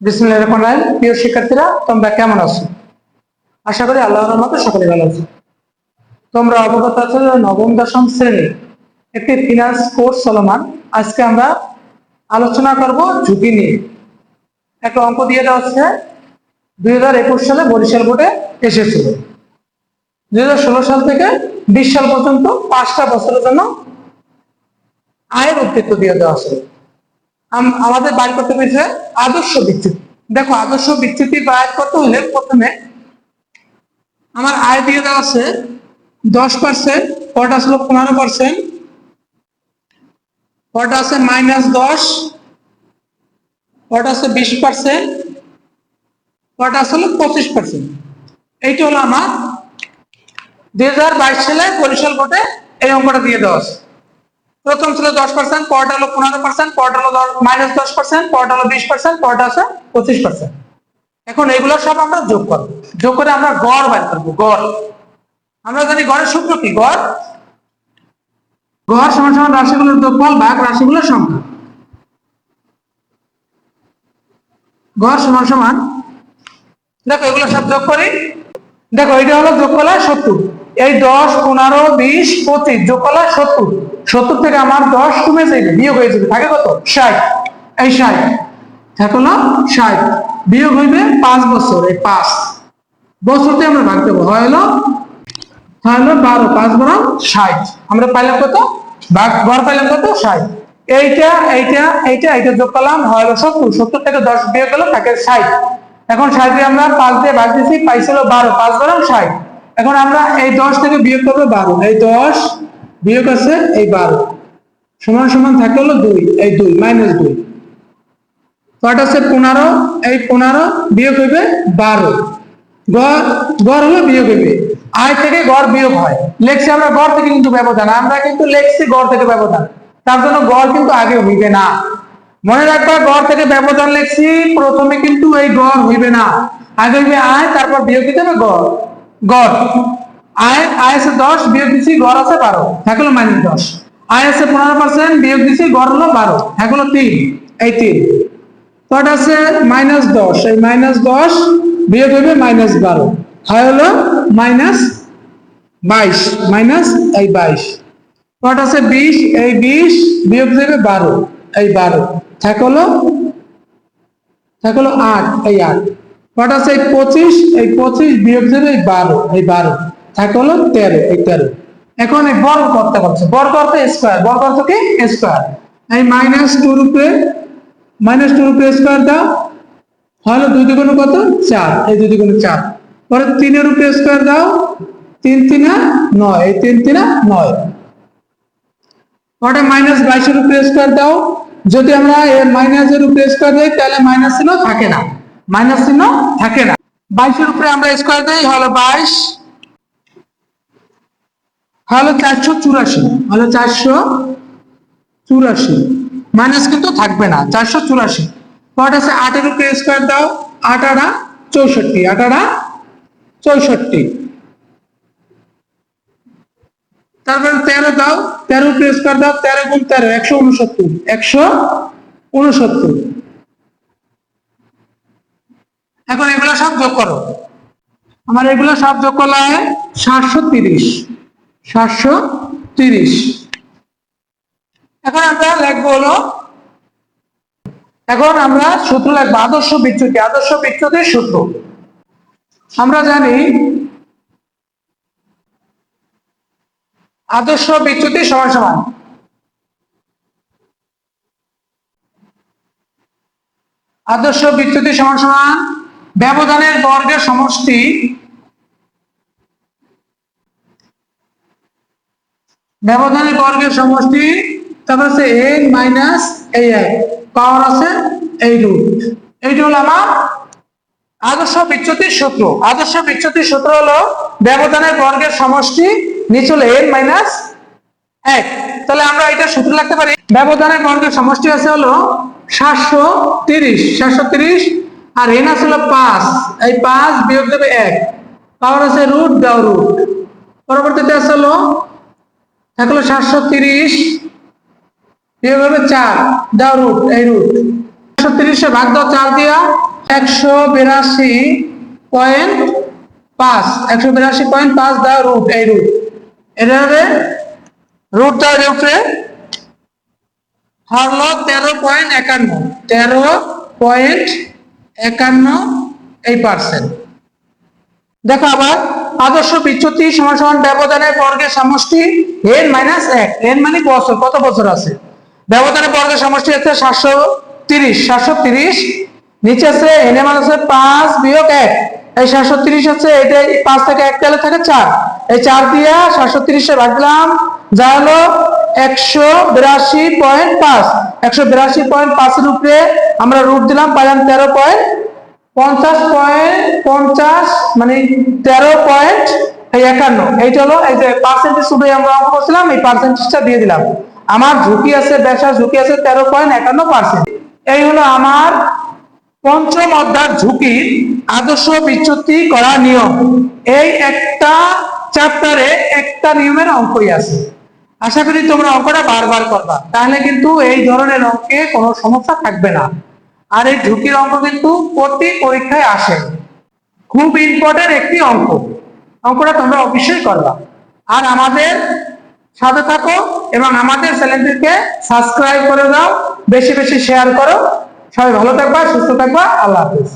বিসমিল্লাহ প্রিয় শিক্ষার্থীরা, তোমরা কেমন আছো? আশা করি আল্লাহর রহমতে সকলে ভালো আছো। তোমরা অবগত আছো নবম, দশম শ্রেণি একটি ফিনান্স কোর্স চলমান। আজকে আমরা আলোচনা করব ঝুঁকি নিয়ে। একটা অঙ্ক দিয়ে দেওয়া হচ্ছে দুই হাজার একুশ সালে বরিশাল বোর্ডে এসেছিল। দুই হাজার ষোলো সাল থেকে বিশ সাল পর্যন্ত পাঁচটা বছরের জন্য আয়ের অস্তিত্ব দিয়ে দেওয়া আম- আমাদের বাইর করতে পেরেছে আদর্শ বিচ্যুতি। দেখো, আদর্শ বিচ্যুতি বাইর করতে হলে প্রথমে আমার আয় দিয়ে দেওয়া আছে দশ পার্সেন্ট কটা ছিল পনেরো পার্সেন্ট কটা আছে মাইনাস দশ কটা আছে বিশ পার্সেন্ট কটা আছে পঁচিশ পার্সেন্ট এইটা হলো আমার দুই হাজার বাইশ সালে বরিশাল বোর্ডে এই অঙ্কটা দিয়ে দেওয়া আছে। প্রথম ছিল দশ পার্সেন্ট পরটা হলো পনেরো পার্সেন্ট পরটা হলো মাইনাস দশ পার্সেন্ট পরটা হলো বিশ পার্সেন্ট পরটা আছে পঁচিশ পার্সেন্ট এখন এগুলো সব আমরা যোগ করব। যোগ করে আমরা গড় বার করব, গড়। আমরা জানি গড়ের সূত্র কি? গড়? গড় সমান সমান রাশিগুলোর যোগফল ভাগ রাশিগুলোর সংখ্যা। গড় সমান সমান, দেখো এগুলো সব যোগ করি। দেখো এটা হলো যোগ করলে সত্তর। এই দশ, পনেরো, বিশ, পঁচিশ যোগ করলে সত্তর। সত্তর থেকে আমার দশ কমে যাবে বিয়োগ হয়ে যাবে। থাকে কত? ষাট। এই ষাট। থাকল ষাট। বিয়োগ হইবে পাঁচ বছর। এই পাঁচ। বছরতে আমরা ভাগ দেবো হয় হলো হলো বারো। পাঁচ বারো ষাট। আমরা পাইলাম কত? ভাগ, গড় পাইলাম কত? ষাট। এইটা এইটা এইটা এইটা যোগ করলাম হলো সত্তর। সত্তর থেকে দশ বিয়োগ গেল থাকে ষাট। এখন ষাট দিয়ে আমরা পাঁচ দিয়ে ভাগ দিয়েছি পাইছিল বারো। পাঁচ বারো ষাট। এখন আমরা এই দশ থেকে বিয়োগ করব বারো। এই দশ বিয়োগ আছে এই বারো সমান সমান থাকে হলো দুই, এই দুই মাইনাস দুই। কটা আছে? পনেরো, এই পনেরো বিয়োগ হইবে বারো। গড় হলো বিয়োগ হইবে। আয় থেকে গড় বিয়োগ হয়। লেখছি আমরা গড় থেকে কিন্তু ব্যবধান। আমরা কিন্তু লেখছি গড় থেকে ব্যবধান। তার জন্য গড় কিন্তু আগে হইবে না। মনে রাখবা, গড় থেকে ব্যবধান লেখছি, প্রথমে কিন্তু এই গড় হইবে না। আগে হইবে আয়, তারপর বিয়োগ দিতে হবে গড়। গড়। আয় আয় আছে দশ, বিয়োগ দিচ্ছি গড় আছে বারো। থাকল মাইনাস দশ। আয় আছে পনেরো পার্সেন্ট বিয়োগ দিচ্ছি গড় হলো বারো। থাকল তিন, এই তিন। কট আছে মাইনাস দশ। এই মাইনাস দশ বিয়োগ হবে মাইনাস বারো। হয় হলো মাইনাস বাইশ। মাইনাস এই বাইশ। কট আছে বিশ, এই বিশ বিয়োগ দেবে বারো, এই বারো। থাকল থাকল আট, এই আট। কট আছে এই পঁচিশ এই পঁচিশ বিয়োগ দেবে এই বারো এই বারো। থাকল তেরো, এই তেরো। এখন এই বর্গ করতে বলছে বর্গ করতে স্কোয়ার বর্গ করতে কি? স্কোয়ার এই মাইনাস টু রূপে মাইনাস টু রূপে স্কোয়ার দাও, হলো দুই দুগুণ কত? চার, এই দুই দুগুণ চার। পরে তিনের রূপে স্কোয়ার দাও, তিন তিনা নয়, এই তিন তিনা নয়। পরে মাইনাস বাইশের রূপে স্কোয়ার দাও, যদি আমরা মাইনাসের উপরে স্কোয়ার দিই, তাহলে মাইনাস চিহ্ন থাকে না। মাইনাস চিহ্ন থাকে না। বাইশের উপরে আমরা স্কোয়ার দিই, হলো বাইশ হলো চারশো চুরাশি হলো চারশো চুরাশি। মাইনাস কিন্তু থাকবে না, চারশো চুরাশি। পর আছে আটের উপরে স্কোয়ার দাও? আট চৌষট্টি আট চৌষট্টি। তারপরে তেরো দাও, তেরো উপরে স্কোয়ার দাও, তেরো গুণ তেরো, একশো উনসত্তর একশো উনসত্তর। এখন এগুলো সব যোগ করো। আমার এগুলো সব যোগ করলে সাতশো তিরিশ। সাতশো তিরিশ। এখন আমরা লিখব হলো, এখন আমরা সূত্র লিখব, আদর্শ বিচ্যুতি, আদর্শ বিচ্যুতির সূত্র। আমরা জানি আদর্শ বিচ্যুতি সমান সমান। আদর্শ বিচ্যুতি সমান সমান ব্যবধানের বর্গের সমষ্টি ব্যবধানের বর্গের সমষ্টি, তারপর আছে এন মাইনাস এই এক পাওয়ার আছে এই রুট এইটা হলো আমার আদর্শ বিচ্যুতির সূত্র। আদর্শ বিচ্যুতির সূত্র হলো ব্যবধানের বর্গের সমষ্টি, নিচে হলো এন মাইনাস এক। তাহলে আমরা এটা সূত্র লিখতে পারি। ব্যবধানের বর্গের সমষ্টি আছে হলো সাতশো তিরিশ সাতশো তিরিশ, আর এন আছে হলো পাঁচ। এই পাঁচ বিয়োগ দেবে এক। পাওয়ার আছে রুট দাও রুট পরবর্তীতে আছে হলো থাকল সাতশো তিরিশ। হবে চার। দাও রুট, এই রুট। সাতশো তিরিশে ভাগ দাও, চার দিয়া। একশো বিরাশি পয়েন্ট পাঁচ। একশো বিরাশি পয়েন্ট পাঁচ দা রুট, এই রুট। এটা হবে রুট দা রুটে। হলো তেরো পয়েন্ট একান্ন। তেরো পয়েন্ট একান্ন এই পার্সেন্ট দেখো আবার। আদর্শ বিচ্যুতি সমান সমান ব্যবধানের বর্গের সমষ্টি এন মাইনাস এক। এন মানে বছর, কত বছর আছে? ব্যবধানের বর্গের সমষ্টি হচ্ছে সাতশো তিরিশ সাতশো তিরিশ। নিচে আছে এন এর মান পাঁচ বিয়োগ এক। এই সাতশো তিরিশ হচ্ছে এটা পাঁচ থেকে এক তাহলে থাকে চার। এই চার দিয়ে সাতশো তিরিশে ভাগ দিলাম, যা হলো একশো বিরাশি পয়েন্ট পাঁচ। একশো বিরাশি পয়েন্ট পাঁচের উপরে আমরা রুট দিলাম, পাইলাম তেরো পয়েন্ট পঞ্চাশ পয়েন্ট পঞ্চাশ মানে তেরো পয়েন্ট একান্ন। এইটা হলো এই যে পার্সেন্টেজ শুধু আমরা অঙ্ক করছিলাম, এই পার্সেন্টেজটা দিয়ে দিলাম। আমার ঝুঁকি আছে ব্যবসা ঝুঁকি আছে, তেরো পয়েন্ট একান্ন পার্সেন্ট এই হলো আমার পঞ্চম অধ্যায় ঝুঁকির আদর্শ বিচ্যুতি করা নিয়ম। এই একটা চ্যাপ্টারে একটা নিয়মের অঙ্কই আছে। আশা করি তোমরা অঙ্কটা বারবার করবা। তাহলে কিন্তু এই ধরনের অঙ্কে কোনো সমস্যা থাকবে না। আর এই ঝুঁকির অঙ্ক কিন্তু প্রতি পরীক্ষায় আসে খুব ইম্পর্টেন্ট একটি অঙ্ক। অঙ্কটা তোমরা অবশ্যই করবা। আর আমাদের সাথে থাকো এবং আমাদের চ্যানেলটিকে সাবস্ক্রাইব করে দাও। বেশি বেশি শেয়ার করো। সবাই ভালো থাকবা, সুস্থ থাকবা। আল্লাহ হাফিজ।